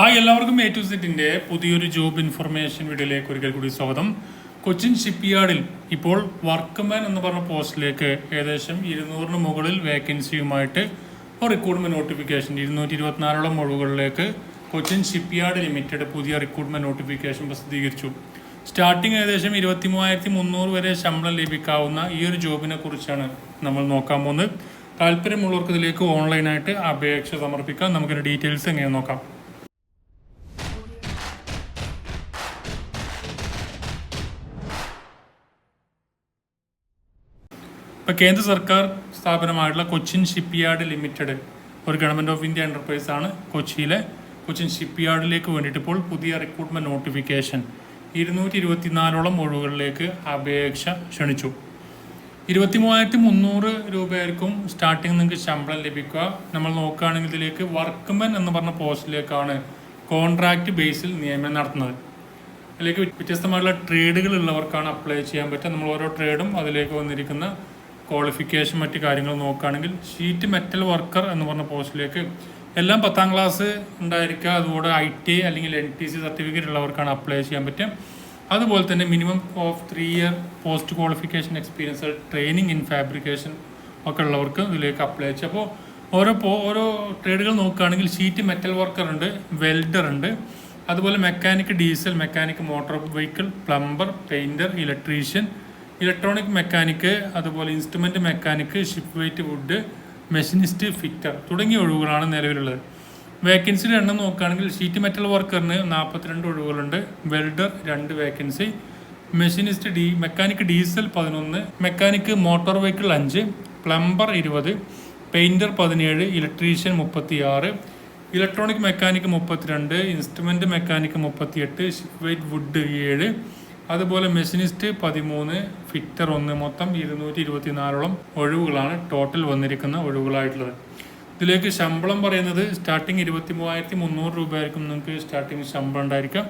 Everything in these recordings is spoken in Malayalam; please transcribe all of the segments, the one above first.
ഹായ് എല്ലാവർക്കും എ ടു സെറ്റിന്റെ പുതിയൊരു ജോബ് ഇൻഫർമേഷൻ വീഡിയോയിലേക്ക് ഒരിക്കൽ കൂടി സ്വാഗതം. കൊച്ചിൻ ഷിപ്പ്യാർഡിൽ ഇപ്പോൾ വർക്ക്മാൻ എന്ന് പറഞ്ഞ പോസ്റ്റിലേക്ക് ഏകദേശം ഇരുന്നൂറിന് മുകളിൽ വേക്കൻസിയുമായിട്ട് ഒരു റിക്രൂട്ട്മെന്റ് നോട്ടിഫിക്കേഷൻ ഇരുന്നൂറ്റി ഇരുപത്തിനാലോളം ഒഴിവുകളിലേക്ക് കൊച്ചിൻ ഷിപ്പ്യാർഡ് ലിമിറ്റഡ് പുതിയ റിക്രൂട്ട്മെന്റ് നോട്ടിഫിക്കേഷൻ പ്രസിദ്ധീകരിച്ചു. സ്റ്റാർട്ടിംഗ് ഏകദേശം ഇരുപത്തി മൂവായിരത്തി മുന്നൂറ് വരെ ശമ്പളം ലഭിക്കാവുന്ന ഈ ഒരു ജോബിനെ കുറിച്ചാണ് നമ്മൾ നോക്കാൻ പോകുന്നത്. താല്പര്യമുള്ളവർക്ക് ഇതിലേക്ക് ഓൺലൈനായിട്ട് അപേക്ഷ സമർപ്പിക്കാം. നമുക്കൊരു ഡീറ്റെയിൽസ് എങ്ങനെ നോക്കാം. ഇപ്പോൾ കേന്ദ്ര സർക്കാർ സ്ഥാപനമായിട്ടുള്ള കൊച്ചിൻ ഷിപ്പ്യാർഡ് ലിമിറ്റഡ് ഒരു ഗവൺമെന്റ് ഓഫ് ഇന്ത്യ എന്റർപ്രൈസാണ് കൊച്ചിയിലെ. കൊച്ചിൻ ഷിപ്പ്യാർഡിലേക്ക് വേണ്ടിയിട്ട് ഇപ്പോൾ പുതിയ റിക്രൂട്ട്മെന്റ് നോട്ടിഫിക്കേഷൻ ഇരുന്നൂറ്റി ഇരുപത്തിനാലോളം ഒഴിവുകളിലേക്ക് അപേക്ഷ ക്ഷണിച്ചു. ഇരുപത്തി മൂവായിരത്തി മുന്നൂറ് രൂപയായിരിക്കും സ്റ്റാർട്ടിങ് നിങ്ങൾക്ക് ശമ്പളം ലഭിക്കുക. നമ്മൾ നോക്കുകയാണെങ്കിൽ ഇതിലേക്ക് വർക്ക്മെൻ എന്ന് പറഞ്ഞ പോസ്റ്റിലേക്കാണ് കോൺട്രാക്ട് ബേസിൽ നിയമനം നടത്തുന്നത്. അതിലേക്ക് വ്യത്യസ്തമായിട്ടുള്ള ട്രേഡുകൾ ഉള്ളവർക്കാണ് അപ്ലൈ ചെയ്യാൻ പറ്റുക. നമ്മൾ ഓരോ ട്രേഡും അതിലേക്ക് വന്നിരിക്കുന്ന ക്വാളിഫിക്കേഷൻ മറ്റു കാര്യങ്ങൾ നോക്കുകയാണെങ്കിൽ ഷീറ്റ് മെറ്റൽ വർക്കർ എന്ന് പറഞ്ഞ പോസ്റ്റിലേക്ക് എല്ലാം പത്താം ക്ലാസ് ഉണ്ടായിരിക്കുക. അതുകൂടെ ഐ ടി അല്ലെങ്കിൽ എൻ ടി സി സർട്ടിഫിക്കറ്റ് ഉള്ളവർക്കാണ് അപ്ലൈ ചെയ്യാൻ പറ്റും അതുപോലെ തന്നെ minimum of three year post qualification experience training in fabrication ഒക്കെ ഉള്ളവർക്ക് ഇതിലേക്ക് അപ്ലൈ ചെയ്യാം. അപ്പോൾ ഓരോ പോ- ഓരോ ട്രേഡുകൾ നോക്കുകയാണെങ്കിൽ ഷീറ്റ് മെറ്റൽ വർക്കർ ഉണ്ട് വെൽഡർ ഉണ്ട്. അതുപോലെ mechanic diesel mechanic motor vehicle plumber painter electrician electronic mechanic അതുപോലെ instrument mechanic shipwright wood machinist fitter തുടങ്ങിയ ഒഴിവുകളാണ് നിലവിലുള്ളത്. വേക്കൻസിയുടെ എണ്ണം നോക്കുകയാണെങ്കിൽ ഷീറ്റ് മെറ്റൽ വർക്കറിന് നാൽപ്പത്തിരണ്ട് ഒഴിവുകളുണ്ട്. വെൽഡർ രണ്ട് vacancy machinist D mechanic diesel പതിനൊന്ന് മെക്കാനിക് മോട്ടോർ വെഹിക്കിൾ അഞ്ച് പ്ലംബർ ഇരുപത് പെയിന്റർ പതിനേഴ് ഇലക്ട്രീഷ്യൻ മുപ്പത്തി ആറ് ഇലക്ട്രോണിക് മെക്കാനിക് മുപ്പത്തിരണ്ട് ഇൻസ്ട്രുമെന്റ് മെക്കാനിക് മുപ്പത്തിയെട്ട് ഷിപ്പ് വെയ്റ്റ് വുഡ് ഏഴ് അതുപോലെ മെഷീനിസ്റ്റ് പതിമൂന്ന് ഫിറ്റർ ഒന്ന് മൊത്തം ഇരുന്നൂറ്റി ഇരുപത്തിനാലോളം ഒഴിവുകളാണ് ടോട്ടൽ വന്നിരിക്കുന്ന ഒഴിവുകളായിട്ടുള്ളത്. ഇതിലേക്ക് ശമ്പളം പറയുന്നത് സ്റ്റാർട്ടിങ് ഇരുപത്തി മൂവായിരത്തി മുന്നൂറ് രൂപ ആയിരിക്കും നിങ്ങൾക്ക് സ്റ്റാർട്ടിങ് ശമ്പളം ഉണ്ടായിരിക്കും.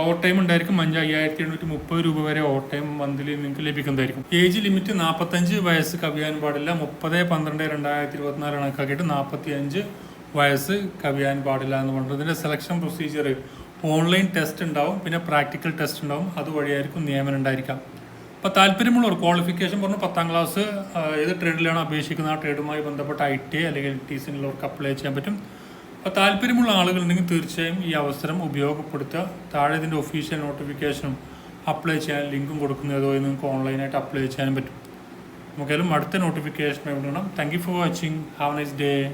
ഓവർ ടൈം ഉണ്ടായിരിക്കും. അഞ്ച് അയ്യായിരത്തി എണ്ണൂറ്റി മുപ്പത് രൂപ വരെ ഓവർ ടൈം മന്ത്ലി നിങ്ങൾക്ക് ലഭിക്കുന്നതായിരിക്കും. ഏജ് ലിമിറ്റ് നാൽപ്പത്തഞ്ച് വയസ്സ് കവിയാൻ പാടില്ല. മുപ്പത് പന്ത്രണ്ട് രണ്ടായിരത്തി ഇരുപത്തിനാല് കണക്കാക്കിയിട്ട് നാൽപ്പത്തി അഞ്ച് വയസ്സ് കവിയാൻ പാടില്ല എന്ന് പറഞ്ഞിട്ട് ഇതിന്റെ സെലക്ഷൻ പ്രൊസീജിയർ ഓൺലൈൻ ടെസ്റ്റ് ഉണ്ടാവും പിന്നെ പ്രാക്ടിക്കൽ ടെസ്റ്റ് ഉണ്ടാവും. അതുവഴിയായിരിക്കും നിയമനം ഉണ്ടായിരിക്കാം. അപ്പോൾ താല്പര്യമുള്ളവർ ക്വാളിഫിക്കേഷൻ പറഞ്ഞു പത്താം ക്ലാസ് ഏത് ട്രേഡിലാണ് അപേക്ഷിക്കുന്നത്? ആ ട്രേഡുമായി ബന്ധപ്പെട്ട ഐ ടി അല്ലെങ്കിൽ ടി സിനുള്ളവർക്ക് അപ്ലൈ ചെയ്യാൻ പറ്റും. അപ്പോൾ താല്പര്യമുള്ള ആളുകളുണ്ടെങ്കിൽ തീർച്ചയായും ഈ അവസരം ഉപയോഗപ്പെടുത്തുക. താഴെ ഇതിന്റെ ഒഫീഷ്യൽ നോട്ടിഫിക്കേഷനും അപ്ലൈ ചെയ്യാൻ ലിങ്കും കൊടുക്കുന്നതോ നിങ്ങൾക്ക് ഓൺലൈനായിട്ട് അപ്ലൈ ചെയ്യാനും പറ്റും. നമുക്കായാലും അടുത്ത നോട്ടിഫിക്കേഷൻ വേണം thank you for watching have nice day